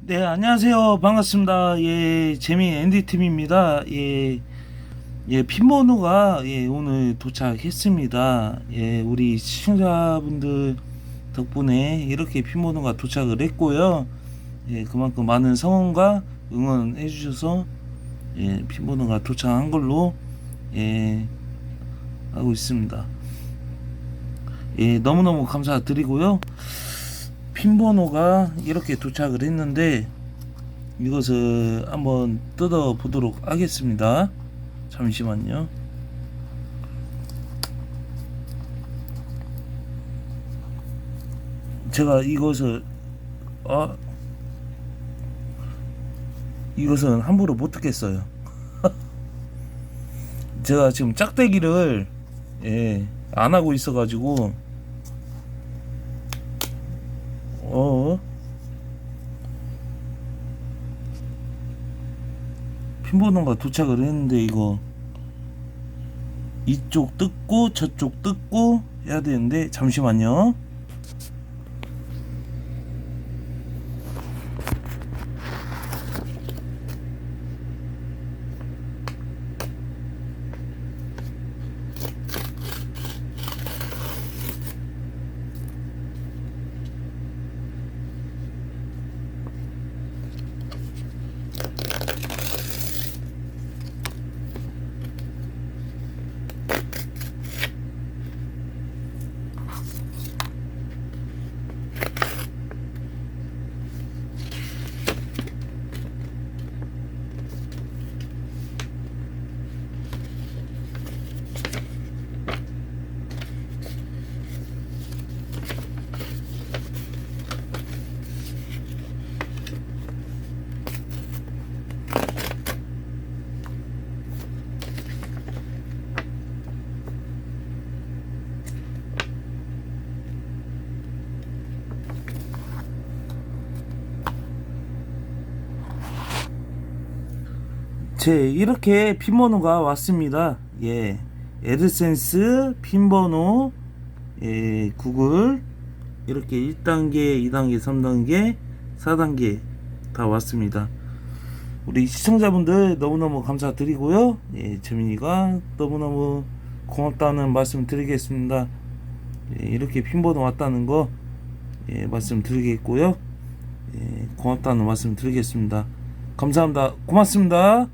네, 안녕하세요. 반갑습니다. 예, 재미 앤디팀입니다. 예, 예, 핀번호가 예, 오늘 도착했습니다. 예, 우리 시청자분들 덕분에 이렇게 핀번호가 도착을 했고요. 예, 그만큼 많은 성원과 응원해 주셔서 예, 핀번호가 도착한 걸로 예, 하고 있습니다. 예, 너무너무 감사드리고요. 핀번호가 이렇게 도착을 했는데 이것을 한번 뜯어 보도록 하겠습니다. 잠시만요. 제가 이것을 아 이것은 함부로 못 뜯겠어요. 제가 지금 짝대기를 예, 안 하고 있어 가지고 핀번호가 도착을 했는데 이거 이쪽 뜯고 저쪽 뜯고 해야 되는데 잠시만요. 제 이렇게 핀번호가 왔습니다. 예, 에드센스 핀번호 예, 구글 이렇게 1단계, 2단계, 3단계, 4단계 다 왔습니다. 우리 시청자분들 너무너무 감사드리고요. 예, 재민이가 너무너무 고맙다는 말씀 드리겠습니다. 예, 이렇게 핀번호 왔다는 거 예, 말씀 드리겠고요. 예, 고맙다는 말씀 드리겠습니다. 감사합니다. 고맙습니다.